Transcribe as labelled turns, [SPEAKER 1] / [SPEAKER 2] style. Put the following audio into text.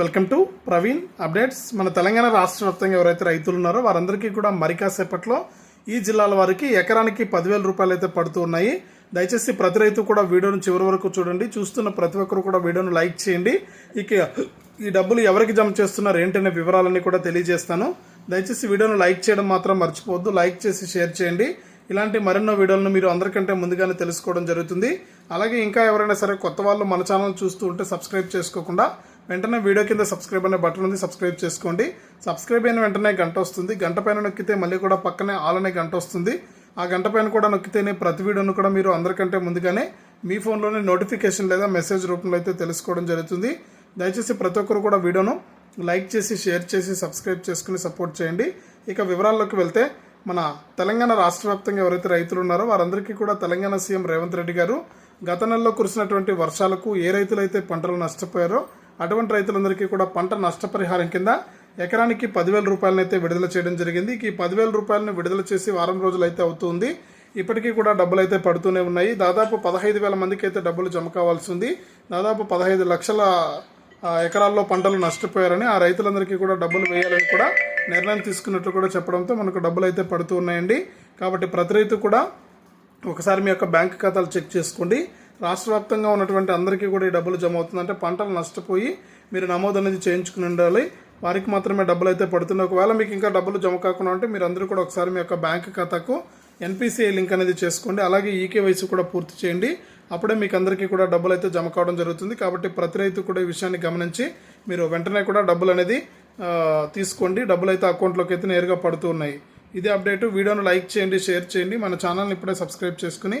[SPEAKER 1] Welcome to Praveen updates. మన తెలంగాణ రాష్ట్ర వ్యాప్తంగా ఎవరైతే రైతులు ఉన్నారో వారందరికీ కూడా మరికాసేపట్లో ఈ జిల్లాల వారికి ఎకరానికి పదివేల రూపాయలు అయితే పడుతూ ఉన్నాయి. దయచేసి ప్రతి రైతు కూడా వీడియోను చివరి వరకు చూడండి. చూస్తున్న ప్రతి ఒక్కరు కూడా వీడియోను లైక్ చేయండి. ఇక ఈ డబ్బులు ఎవరికి జమ చేస్తున్నారు ఏంటనే వివరాలన్నీ కూడా తెలియజేస్తాను. దయచేసి వీడియోను లైక్ చేయడం మాత్రం మర్చిపోవద్దు. లైక్ చేసి షేర్ చేయండి. ఇలాంటి మరెన్నో వీడియోలను మీరు అందరికంటే ముందుగానే తెలుసుకోవడం జరుగుతుంది. అలాగే ఇంకా ఎవరైనా సరే కొత్త వాళ్ళు మన ఛానల్ చూస్తూ ఉంటే సబ్స్క్రైబ్ చేసుకోకుండా వెంటనే వీడియో కింద సబ్స్క్రైబ్ అనే బటన్ ఉంది సబ్స్క్రైబ్ చేసుకోండి. సబ్స్క్రైబ్ అయిన వెంటనే గంట వస్తుంది. గంట పైన నొక్కితే మళ్ళీ కూడా పక్కనే ఆల్ అనే గంట వస్తుంది. ఆ గంట పైన కూడా నొక్కితేనే ప్రతి వీడియోను కూడా మీరు అందరికంటే ముందుగానే మీ ఫోన్లోనే నోటిఫికేషన్ లేదా మెసేజ్ రూపంలో అయితే తెలుసుకోవడం జరుగుతుంది. దయచేసి ప్రతి ఒక్కరు కూడా వీడియోను లైక్ చేసి షేర్ చేసి సబ్స్క్రైబ్ చేసుకుని సపోర్ట్ చేయండి. ఇక వివరాల్లోకి వెళ్తే మన తెలంగాణ రాష్ట్ర వ్యాప్తంగా ఎవరైతే రైతులు ఉన్నారో వారందరికీ కూడా తెలంగాణ సీఎం రేవంత్ రెడ్డి గారు గత నెలలో కురిసినటువంటి వర్షాలకు ఏ రైతులైతే పంటలు నష్టపోయారో అటువంటి రైతులందరికీ కూడా పంట నష్టపరిహారం కింద ఎకరానికి పదివేల రూపాయలనైతే విడుదల చేయడం జరిగింది. ఈ పదివేల రూపాయలను విడుదల చేసి వారం రోజులు అయితే అవుతుంది. ఇప్పటికీ కూడా డబ్బులు అయితే పడుతూనే ఉన్నాయి. దాదాపు పదహైదు వేల మందికి అయితే డబ్బులు జమ కావాల్సి ఉంది. దాదాపు పదహైదు లక్షల ఎకరాల్లో పంటలు నష్టపోయారని ఆ రైతులందరికీ కూడా డబ్బులు వేయాలని కూడా నిర్ణయం తీసుకున్నట్లు కూడా చెప్పడంతో మనకు డబ్బులు అయితే పడుతూ ఉన్నాయండి. కాబట్టి ప్రతి రైతు కూడా ఒకసారి మీ యొక్క బ్యాంక్ ఖాతాలు చెక్ చేసుకోండి. రాష్ట్ర వ్యాప్తంగా ఉన్నటువంటి అందరికీ కూడా ఈ డబ్బులు జమ అవుతుందంటే పంటలు నష్టపోయి మీరు నమోదు అనేది చేయించుకుని ఉండాలి. వారికి మాత్రమే డబ్బులు అయితే పడుతుంది ఒకవేళ మీకు ఇంకా డబ్బులు జమ కాకుండా ఉంటే మీరు అందరూ కూడా ఒకసారి మీ యొక్క బ్యాంక్ ఖాతాకు ఎన్పిసిఐ లింక్ అనేది చేసుకోండి. అలాగే ఈకేవైసీ కూడా పూర్తి చేయండి. అప్పుడే మీకు అందరికీ కూడా డబ్బులు అయితే జమ కావడం జరుగుతుంది. కాబట్టి ప్రతి రైతు కూడా ఈ విషయాన్ని గమనించి మీరు వెంటనే కూడా డబ్బులు అనేది తీసుకోండి. డబ్బులు అయితే అకౌంట్లోకి అయితే నేరుగా పడుతూ ఉన్నాయి. ఇదే అప్డేట్. వీడియోను లైక్ చేయండి షేర్ చేయండి. మన ఛానల్ని ఇప్పుడే సబ్స్క్రైబ్ చేసుకుని